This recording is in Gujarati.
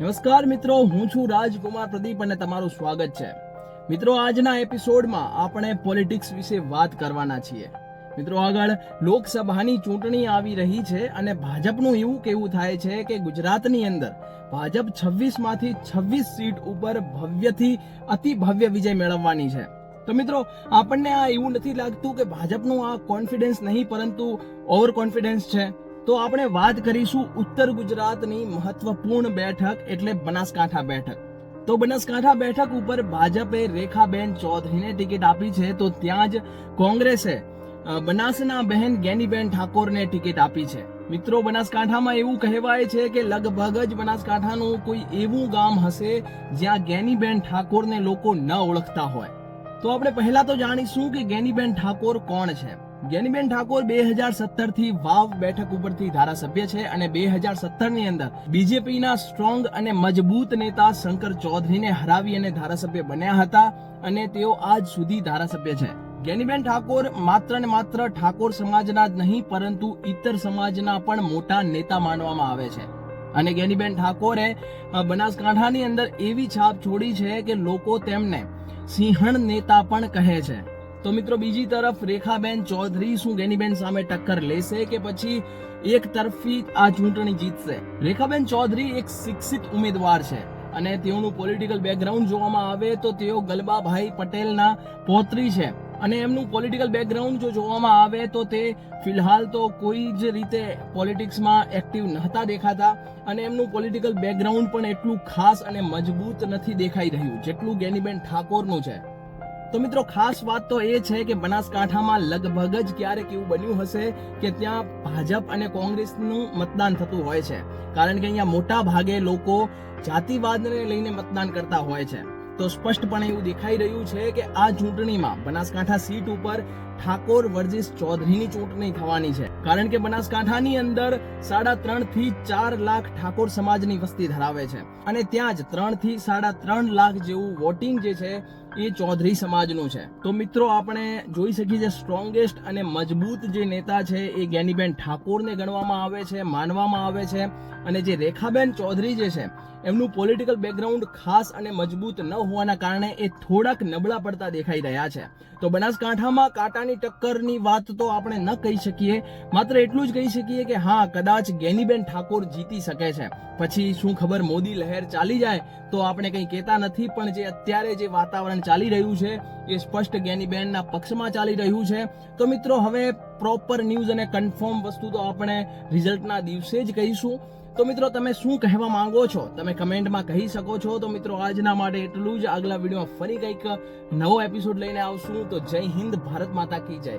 નમસ્કાર મિત્રો, હું છું રાજકુમાર પ્રદીપ અને તમારું સ્વાગત છે. મિત્રો, આજના એપિસોડમાં આપણે પોલિટિક્સ વિશે વાત કરવાના છીએ. મિત્રો, આગળ લોકસભાની ચૂંટણી આવી રહી છે અને ભાજપનું એવું કેવું થાય છે કે ગુજરાતની અંદર ભાજપ છવ્વીસમાંથી છવ્વીસ સીટ ઉપર ભવ્યથી અતિ ભવ્ય વિજય મેળવવાની છે. તો મિત્રો, આપણને આ એવું નથી લાગતું કે ભાજપનું આ કોન્ફિડન્સ નહીં, પરંતુ ઓવર કોન્ફિડન્સ છે. તો આપણે વાત કરીશું ઉત્તર ગુજરાતની મહત્વપૂર્ણ બેઠક એટલે બનાસકાંઠા બેઠક. તો બનાસકાંઠા બેઠક ઉપર ભાજપે રેખાબેન ચૌધરીને ટિકિટ આપી છે, તો ત્યાં જ કોંગ્રેસે બનાસના બહેન ગેનીબેન ઠાકોરને ટિકિટ આપી છે. મિત્રો, બનાસકાંઠામાં એવું કહેવાય છે કે લગભગ જ બનાસકાંઠાનું કોઈ એવું ગામ હશે જ્યાં ગેનીબેન ઠાકોરને લોકો ન ઓળખતા હોય. તો આપણે પહેલા તો જાણીશું કે ગેનીબેન ઠાકોર કોણ છે. ગેનીબેન ઠાકોર બે હજાર સત્તરથી વાવ બેઠક ઉપરથી ધારાસભ્ય છે અને બે હજાર સત્તરની અંદર બીજેપીના સ્ટ્રોંગ અને મજબૂત નેતા શંકર ચૌધરીને હરાવી અને ધારાસભ્ય બન્યા હતા અને તેઓ આજ સુધી ધારાસભ્ય છે. ગેનીબેન ઠાકોર માત્ર ને માત્ર ઠાકોર સમાજના જ નહીં, પરંતુ ઇતર સમાજના પણ મોટા નેતા માનવામાં આવે છે. અને ગેનીબેન ઠાકોરે બનાસકાંઠાની અંદર એવી છાપ છોડી છે કે લોકો તેમને સિંહણ નેતા પણ કહે છે. તો મિત્રો બીજી તરફ રેખાબેન ચૌધરી શું ગેનીબેન સામે ટક્કર લેશે કે પછી એક તરફી આ ચૂંટણી જીતશે? રેખાબેન ચૌધરી એક શિક્ષિત ઉમેદવાર છે અને તેઓનું પોલિટિકલ બેકગ્રાઉન્ડ જોવામાં આવે તો તેઓ ગલબાભાઈ પટેલના પૌત્રી છે. અને એમનું પોલિટિકલ બેકગ્રાઉન્ડ જો જોવામાં આવે તો તે ફિલહાલ તો કોઈ જ રીતે પોલિટિક્સમાં એક્ટિવ નહોતા દેખાતા અને એમનું પોલિટિકલ બેકગ્રાઉન્ડ પણ એટલું ખાસ અને મજબૂત નથી દેખાઈ રહ્યું, જેટલું ગેનીબેન ઠાકોરનું છે. તો મિત્રો, ખાસ વાત તો એ છે કે બનાસકાંઠામાં લગભગ જ ક્યારેક એવું બન્યું હશે કે ત્યાં ભાજપ અને કોંગ્રેસનું મતદાન થતું હોય છે. કારણ કે અહીંયા મોટા ભાગે લોકો જાતિવાદને લઈને મતદાન કરતા હોય છે. તો સ્પષ્ટપણે એવું દેખાઈ રહ્યું છે કે આ ચૂંટણીમાં બનાસકાંઠા સીટ ઉપર ઠાકોર વર્જિસ ચૌધરીની ચૂંટણી થવાની છે. કારણ કે બનાસકાંઠાની અંદર સાડા ત્રણથી ચાર લાખ ઠાકોર સમાજની વસ્તી ધરાવે છે. અને ત્યાં જ ત્રણથી સાડા ત્રણ લાખ જેવું વોટિંગ જે છે એ ચૌધરી સમાજનું છે. તો મિત્રો, આપણે જોઈ શકીએ છીએ સ્ટ્રોંગેસ્ટ અને મજબૂત જે નેતા છે, એ જ્ઞાનીબેન ઠાકોરને ગણવામાં આવે છે, માનવામાં આવે છે અને જે રેખાબેન ચૌધરી જે છે, એમનું પોલિટિકલ બેકગ્રાઉન્ડ ખાસ અને મજબૂત ન હોવાના કારણે એ થોડાક નબળા પડતા દેખાઈ રહ્યા છે. તો બનાસકાંઠામાં કાંટાની ટક્કરની વાત તો આપણે ન કહી શકીએ, માત્ર એટલું જ કહી શકીએ કે હા, કદાચ ગેનીબેન ઠાકોર જીતી શકે છે. પછી શું ખબર મોદી લહેર ચાલી જાય, તો આપણે કંઈ કહેતા નથી, પણ જે અત્યારે જે વાતાવરણ ચાલી રહ્યું છે, એ સ્પષ્ટ જ્ઞાનીબેનના પક્ષમાં ચાલી રહ્યું છે. તો મિત્રો, હવે પ્રોપર ન્યૂઝ અને કન્ફર્મ વસ્તુ તો આપણે રિઝલ્ટના દિવસે જ કહીશું. તો મિત્રો, તમે શું કહેવા માંગો છો? તમે કમેન્ટમાં કહી શકો છો. તો મિત્રો, આજના માટે એટલું જ. આગલા વિડીયોમાં ફરી કંઈક નવો એપિસોડ લઈને આવશું. તો જય હિન્દ, ભારત માતા કી જય.